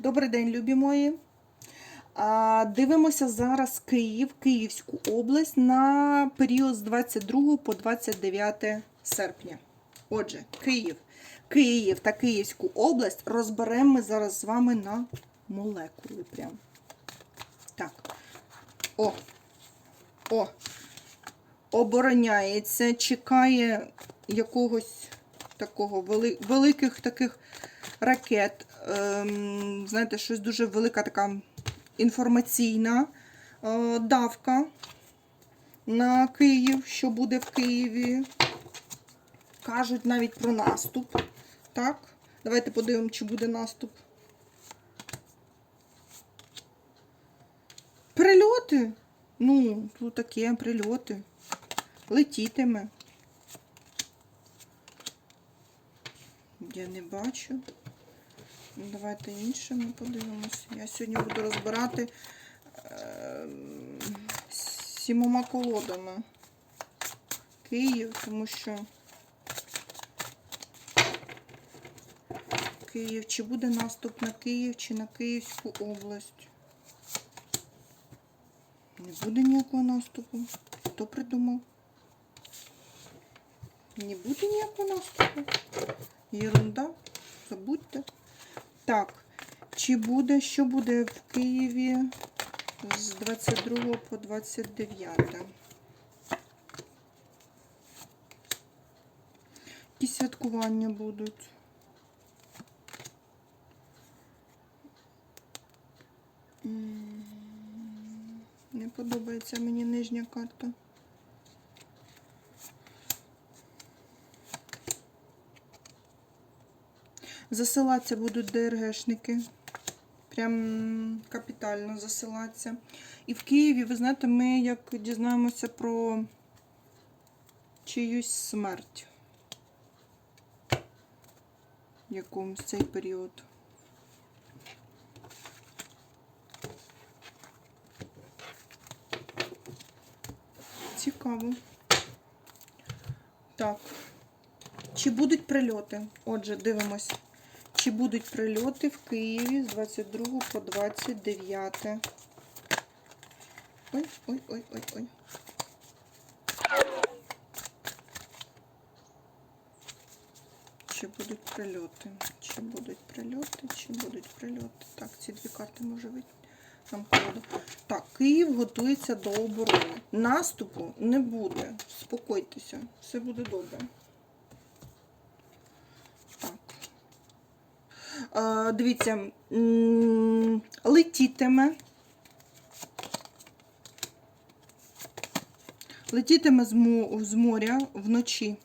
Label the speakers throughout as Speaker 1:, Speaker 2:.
Speaker 1: Добрий день, любі мої. Дивимося зараз Київ, Київську область на період з 22 по 29 серпня. Отже, Київ. Київ та Київську область розберемо ми зараз з вами на молекули. Прям. Так. О. О. Обороняється, чекає якогось такого вели... великих таких ракет. Ем, знаєте, щось дуже велика така інформаційна е, давка на Київ, що буде в Києві. Кажуть навіть про наступ. Так, давайте подивимося, чи буде наступ. Прильоти. Ну, тут таке прильоти. Летітиме. Я не бачу. Давайте інше ми подивимося. Я сьогодні буду розбирати е, сімома колодами Київ, тому що Київ, чи буде наступ на Київ, чи на Київську область. Не буде ніякого наступу. Хто придумав? Не буде ніякого наступу. Єрунда. Забудьте. Так, чи буде, що буде в Києві з 22 по 29? Які святкування будуть? Не подобається мені нижня карта. Засилатися будуть ДРГшники. Прям капітально засилатися. І в Києві, ви знаєте, ми як дізнаємося про чиюсь смерть. Якомусь цей період. Цікаво. Так. Чи будуть прильоти? Отже, дивимось. Чи будуть прильоти в Києві з 22 по 29? Ой, ой, ой, ой, ой. Чи будуть прильоти? Чи будуть прильоти? Чи будуть прильоти? Так, ці дві карти може вийти. Нам колоду. Так, Київ готується до оборони. Наступу не буде. Спокойтеся, все буде добре. Так. Е, дивіться, летітиме. Летітиме з, з моря вночі.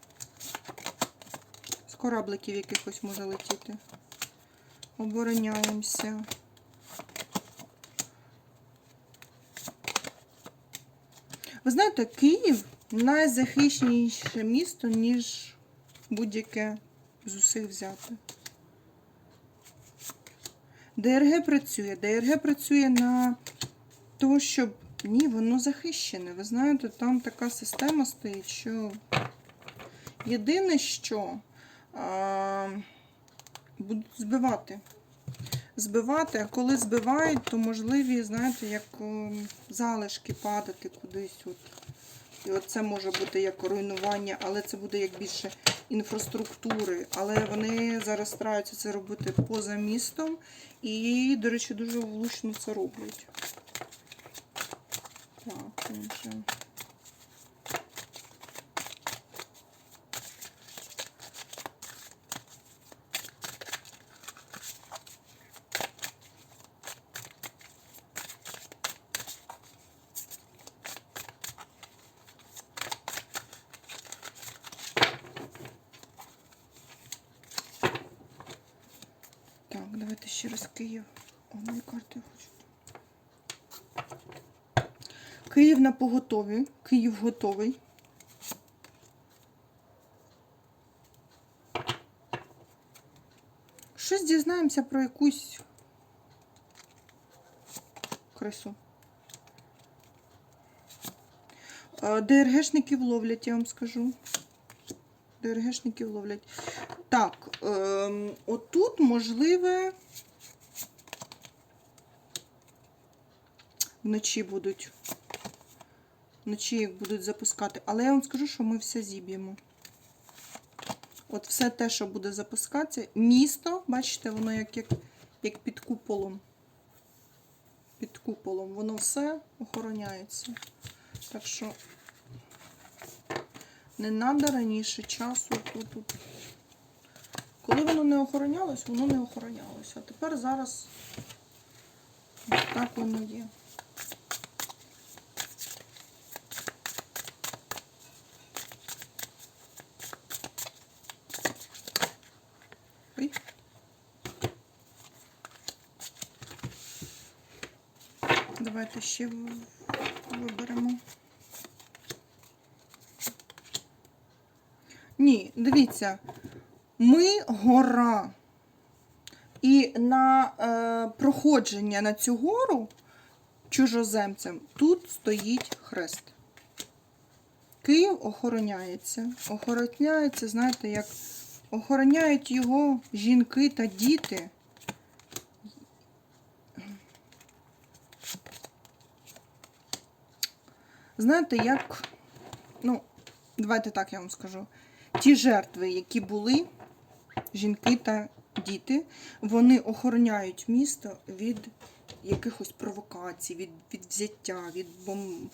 Speaker 1: З корабликів якихось може летіти. Обороняємося. Ви знаєте, Київ найзахищеніше місто, ніж будь-яке з усіх взяти. ДРГ працює. ДРГ працює на те, щоб ні, воно захищене. Ви знаєте, там така система стоїть, що єдине, що а, будуть збивати. Збивати, а коли збивають, то можливі, знаєте, як залишки падати кудись. От. І от це може бути як руйнування, але це буде як більше інфраструктури. Але вони зараз стараються це робити поза містом і, до речі, дуже влучно це роблять. Так, отже. Так, давайте ще раз Київ. О, мої карти хочуть. Київ на поготові. Київ готовий. Щось дізнаємося про якусь крису. Е, ДРГшників ловлять, я вам скажу. ДРГшників ловлять. Так, ем, отут можливе вночі будуть. Вночі їх будуть запускати. Але я вам скажу, що ми все зіб'ємо. От все те, що буде запускатися, місто, бачите, воно як, як, як під куполом. Під куполом. Воно все охороняється. Так що не треба раніше часу тут. тут. Коли воно не охоронялось, воно не охоронялося. А тепер зараз так воно є. Давайте ще виберемо. Ні, дивіться, ми гора. І на е, проходження на цю гору чужоземцям тут стоїть хрест. Київ охороняється. Охороняється, знаєте, як охороняють його жінки та діти. Знаєте, як, ну, давайте так я вам скажу. Ті жертви, які були, жінки та діти, вони охороняють місто від якихось провокацій, від, від взяття, від бомб,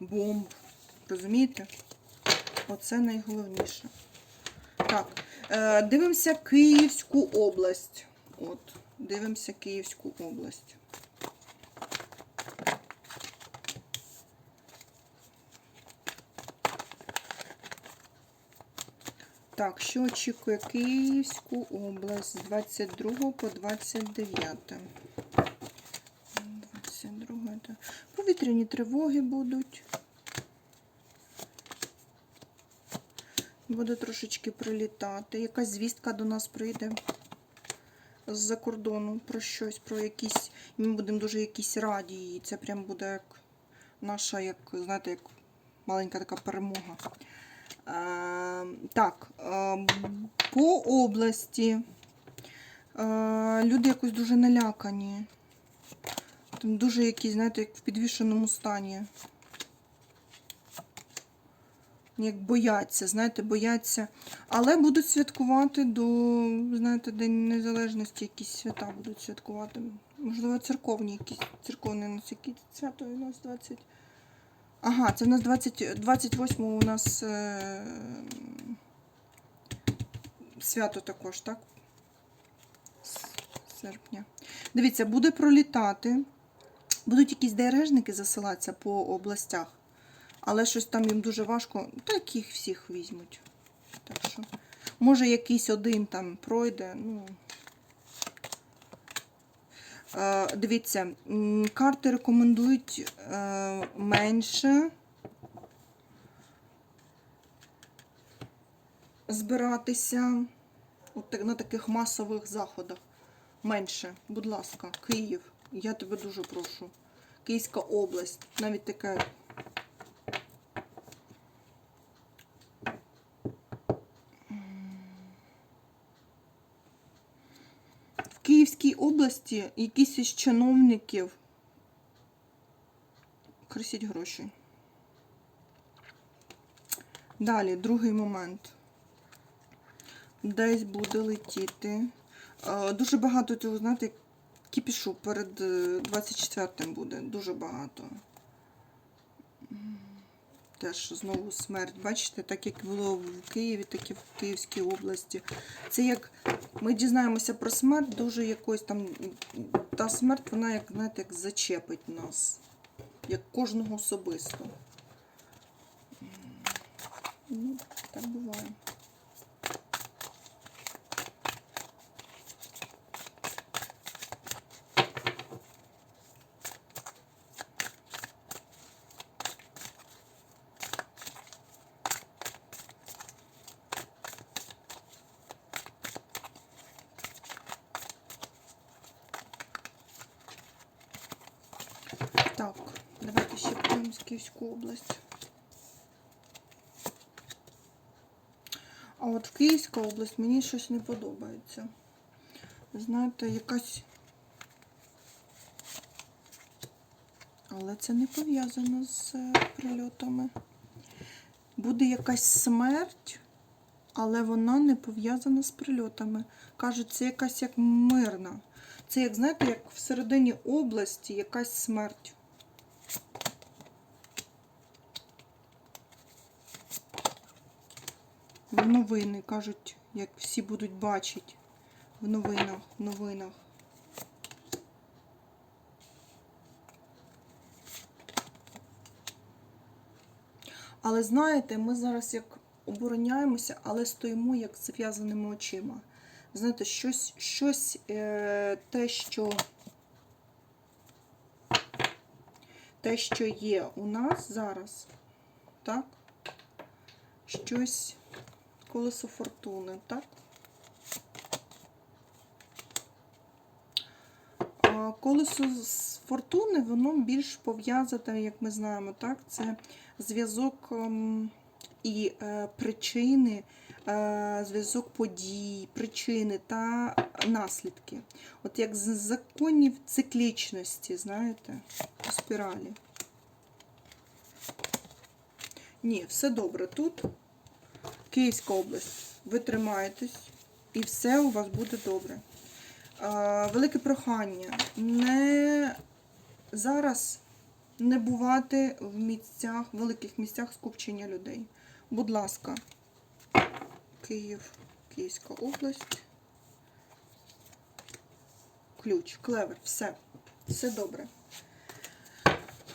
Speaker 1: бомб. Розумієте? Оце найголовніше. Так, е, дивимося Київську область. От, дивимося Київську область. Так, що очікує Київську область з 22 по 29. 22. так. Повітряні тривоги будуть. Буде трошечки прилітати. Якась звістка до нас прийде з-за кордону про щось, про якісь. Ми будемо дуже якісь раді. І це прям буде як наша, як, знаєте, як маленька така перемога. Е, так, е, по області е, люди якось дуже налякані. Там дуже якісь, знаєте, як в підвішеному стані. Як бояться, знаєте, бояться. Але будуть святкувати до, знаєте, День Незалежності, якісь свята будуть святкувати. Можливо, церковні якісь церковні у нас які свято у нас 20. Ага, це у нас 20, 28 у нас е, свято також, так? Серпня. Дивіться, буде пролітати. Будуть якісь ДРГшники засилатися по областях. Але щось там їм дуже важко. Так їх всіх візьмуть. Так що, може, якийсь один там пройде. Ну. Е, дивіться, карти рекомендують е, менше збиратися на таких масових заходах. Менше, будь ласка, Київ. Я тебе дуже прошу. Київська область. Навіть таке. В Київській області якісь із чиновників крисіть гроші. Далі, другий момент. Десь буде летіти. Е, Дуже багато цього, знаєте, кіпішу перед е, 24-м буде. Дуже багато. Теж знову смерть. Бачите, так як було в Києві, так і в Київській області. Це як ми дізнаємося про смерть, дуже якось там. Та смерть, вона, як, знаєте, як зачепить нас. Як кожного особисто. Ну, так буває. Так, давайте ще подивимось Київську область. А от в Київська область мені щось не подобається. Знаєте, якась. Але це не пов'язано з е, прильотами. Буде якась смерть, але вона не пов'язана з прильотами. Кажуть, це якась як мирна. Це, як знаєте, як всередині області якась смерть. В новини кажуть, як всі будуть бачити. В новинах, в новинах. Але знаєте, ми зараз як обороняємося, але стоїмо як з зав'язаними очима. Знаєте, щось, щось е, те, що те, що є у нас зараз, так? Щось колесо фортуни, так? Колесо з фортуни, воно більш пов'язане, як ми знаємо, так? Це зв'язок ем, і е, причини, е, зв'язок подій, причини та наслідки. От як з законів циклічності, знаєте, по спіралі. Ні, все добре. Тут Київська область. Ви тримаєтесь, і все у вас буде добре. Велике прохання. Не зараз не бувати в місцях, великих місцях скупчення людей. Будь ласка, Київ, Київська область. Ключ, клевер, все. Все добре.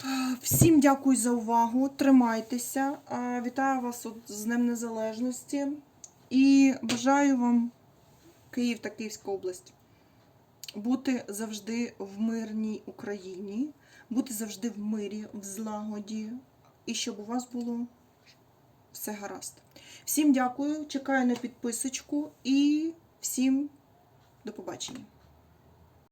Speaker 1: А, Всім дякую за увагу. Тримайтеся. Вітаю вас от з Днем Незалежності. І бажаю вам, Київ та Київська область, бути завжди в мирній Україні, бути завжди в мирі, в злагоді, і щоб у вас було все гаразд. Всім дякую, чекаю на підписочку і всім до побачення.